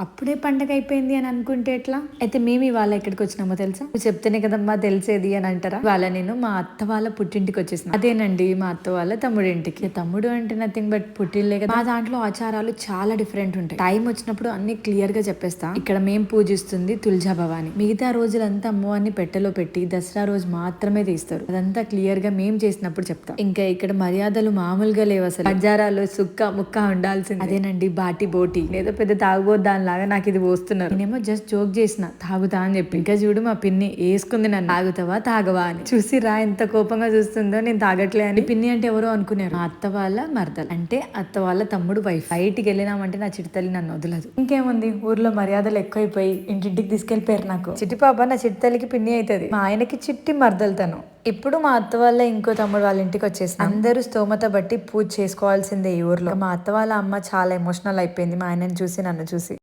అప్పుడే పండగ అయిపోయింది అని అనుకుంటే ఎట్లా? అయితే మేము ఇవాళ ఎక్కడికి వచ్చినామో తెలుసా? నువ్వు చెప్తేనే కదమ్మా తెలిసేది అని అంటారా? వాళ్ళ నేను మా అత్త వాళ్ళ పుట్టింటికి వచ్చేసాను. అదేనండి మా అత్త వాళ్ళ తమ్ముడి ఇంటికి తమ్ముడు అంటే నథింగ్ బట్ పుట్టిల్లే కదా. మా దాంట్లో ఆచారాలు చాలా డిఫరెంట్ ఉంటాయి. టైం వచ్చినప్పుడు అన్ని క్లియర్గా చెప్పేస్తా. ఇక్కడ మేము పూజిస్తుంది తుల్జా భవాని. మిగతా రోజులంతా అమ్మవారిని పెట్టెలో పెట్టి దసరా రోజు మాత్రమే తీస్తారు. అదంతా క్లియర్గా మేము చేసినప్పుడు చెప్తాం. ఇంకా ఇక్కడ మర్యాదలు మామూలుగా లేవు అసలు. బజారాలు సుక్క ముక్క ఉండాల్సింది. అదేనండి బాటి బోటి. ఏదో పెద్ద తాగుబోద్దాని లాగా నాకు ఇది పోస్తున్నారు. నేనేమో జస్ట్ జోక్ చేసిన తాగుతా అని చెప్పి. ఇంకా చూడు మా పిన్ని వేసుకుంది నన్ను. తాగుతావా? తాగవా అని. చూసి రా ఎంత కోపంగా చూస్తుందో నేను తాగట్లే అని. పిన్ని అంటే ఎవరో అనుకున్నారు. మా అత్త వాళ్ళ మరదలు. అంటే అత్త వాళ్ళ తమ్ముడు వైఫ్ బయటికి వెళ్ళినామంటే నా చిట్టతల్లి నన్ను వదలదు. ఇంకేముంది? ఊర్లో మర్యాదలు ఎక్కువైపోయి ఇంటింటికి తీసుకెళ్ళిపోయారు నాకు. చిట్టి పాప నా చిట్టతల్లికి పిన్ని అవుతుంది మా ఆయనకి చిట్టి మరదలు తను ఇప్పుడు మా అత్త వాళ్ళ ఇంకో తమ్ముడు వాళ్ళ ఇంటికి వచ్చేసి అందరూ స్తోమత బట్టి పూజ చేసుకోవాల్సిందే ఈ ఊర్లో. మా అత్త వాళ్ళ అమ్మ చాలా ఎమోషనల్ అయిపోయింది మా ఆయనని చూసి నన్ను చూసి.